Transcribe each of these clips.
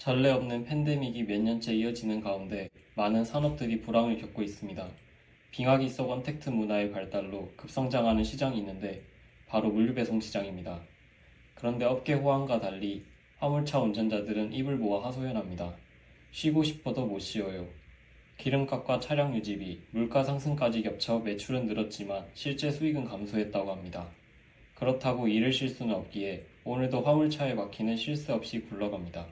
전례 없는 팬데믹이 몇 년째 이어지는 가운데 많은 산업들이 불황을 겪고 있습니다. 빙하기 속 언택트 문화의 발달로 급성장하는 시장이 있는데 바로 물류배송 시장입니다. 그런데 업계 호황과 달리 화물차 운전자들은 입을 모아 하소연합니다. 쉬고 싶어도 못 쉬어요. 기름값과 차량 유지비, 물가 상승까지 겹쳐 매출은 늘었지만 실제 수익은 감소했다고 합니다. 그렇다고 일을 쉴 수는 없기에 오늘도 화물차에 막히는 쉴새 없이 굴러갑니다.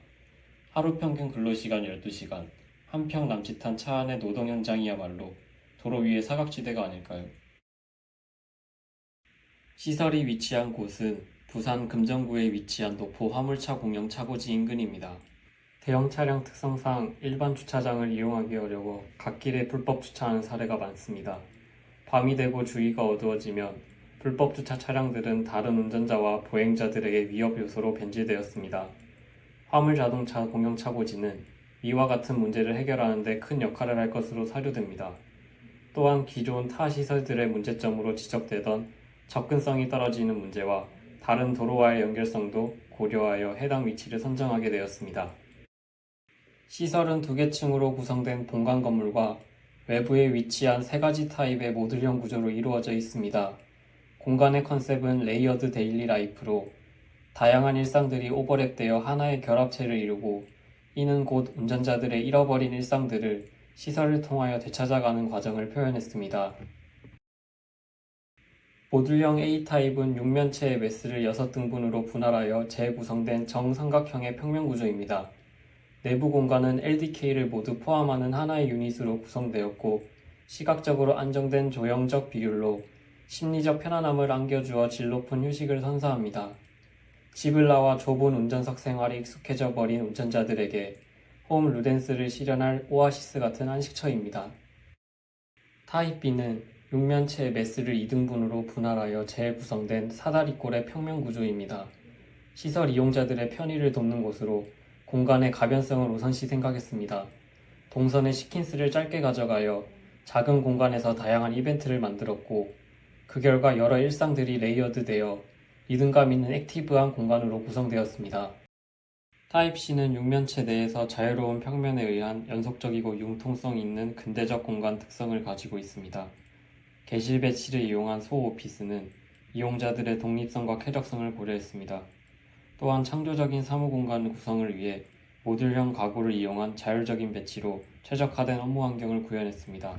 하루 평균 근로시간 12시간, 한평 남짓한 차 안의 노동 현장이야말로 도로 위의 사각지대가 아닐까요? 시설이 위치한 곳은 부산 금정구에 위치한 노포 화물차 공영 차고지 인근입니다. 대형 차량 특성상 일반 주차장을 이용하기 어려워 갓길에 불법 주차하는 사례가 많습니다. 밤이 되고 주의가 어두워지면 불법 주차 차량들은 다른 운전자와 보행자들에게 위협 요소로 변질되었습니다. 화물 자동차 공영 차고지는 이와 같은 문제를 해결하는 데 큰 역할을 할 것으로 사료됩니다. 또한 기존 타 시설들의 문제점으로 지적되던 접근성이 떨어지는 문제와 다른 도로와의 연결성도 고려하여 해당 위치를 선정하게 되었습니다. 시설은 두 개 층으로 구성된 본관 건물과 외부에 위치한 세 가지 타입의 모듈형 구조로 이루어져 있습니다. 공간의 컨셉은 레이어드 데일리 라이프로 다양한 일상들이 오버랩되어 하나의 결합체를 이루고 이는 곧 운전자들의 잃어버린 일상들을 시설을 통하여 되찾아가는 과정을 표현했습니다. 모듈형 A타입은 6면체의 매스를 6등분으로 분할하여 재구성된 정삼각형의 평면 구조입니다. 내부 공간은 LDK를 모두 포함하는 하나의 유닛으로 구성되었고 시각적으로 안정된 조형적 비율로 심리적 편안함을 안겨주어 질 높은 휴식을 선사합니다. 집을 나와 좁은 운전석 생활이 익숙해져 버린 운전자들에게 홈 루덴스를 실현할 오아시스 같은 안식처입니다. 타입 B는 6면체의 매스를 2등분으로 분할하여 재구성된 사다리꼴의 평면 구조입니다. 시설 이용자들의 편의를 돕는 곳으로 공간의 가변성을 우선시 생각했습니다. 동선의 시킨스를 짧게 가져가여 작은 공간에서 다양한 이벤트를 만들었고 그 결과 여러 일상들이 레이어드되어 리듬감 있는 액티브한 공간으로 구성되었습니다. 타입 C는 육면체 내에서 자유로운 평면에 의한 연속적이고 융통성 있는 근대적 공간 특성을 가지고 있습니다. 개실 배치를 이용한 소오피스는 이용자들의 독립성과 쾌적성을 고려했습니다. 또한 창조적인 사무 공간 구성을 위해 모듈형 가구를 이용한 자율적인 배치로 최적화된 업무 환경을 구현했습니다.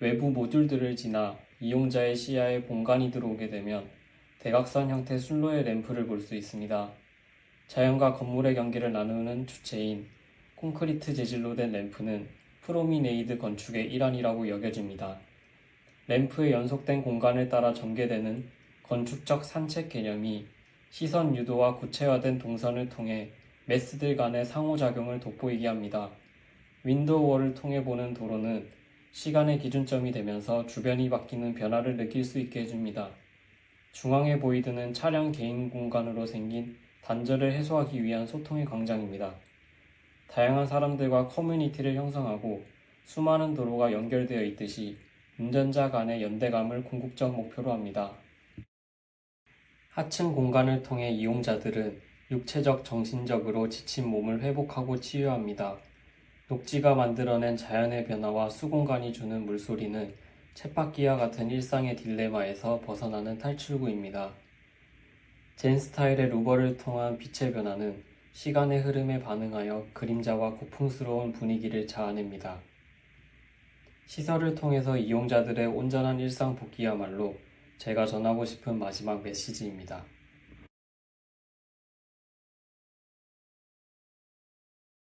외부 모듈들을 지나 이용자의 시야에 공간이 들어오게 되면 대각선 형태 순로의 램프를 볼 수 있습니다. 자연과 건물의 경계를 나누는 주체인 콘크리트 재질로 된 램프는 프로미네이드 건축의 일환이라고 여겨집니다. 램프의 연속된 공간을 따라 전개되는 건축적 산책 개념이 시선 유도와 구체화된 동선을 통해 매스들 간의 상호작용을 돋보이게 합니다. 윈도우월을 통해 보는 도로는 시간의 기준점이 되면서 주변이 바뀌는 변화를 느낄 수 있게 해줍니다. 중앙에 보이드는 차량 개인 공간으로 생긴 단절을 해소하기 위한 소통의 광장입니다. 다양한 사람들과 커뮤니티를 형성하고 수많은 도로가 연결되어 있듯이 운전자 간의 연대감을 궁극적 목표로 합니다. 하층 공간을 통해 이용자들은 육체적, 정신적으로 지친 몸을 회복하고 치유합니다. 녹지가 만들어낸 자연의 변화와 수공간이 주는 물소리는 쳇바퀴와 같은 일상의 딜레마에서 벗어나는 탈출구입니다. 젠 스타일의 루버를 통한 빛의 변화는 시간의 흐름에 반응하여 그림자와 고풍스러운 분위기를 자아냅니다. 시설을 통해서 이용자들의 온전한 일상 복귀야말로 제가 전하고 싶은 마지막 메시지입니다.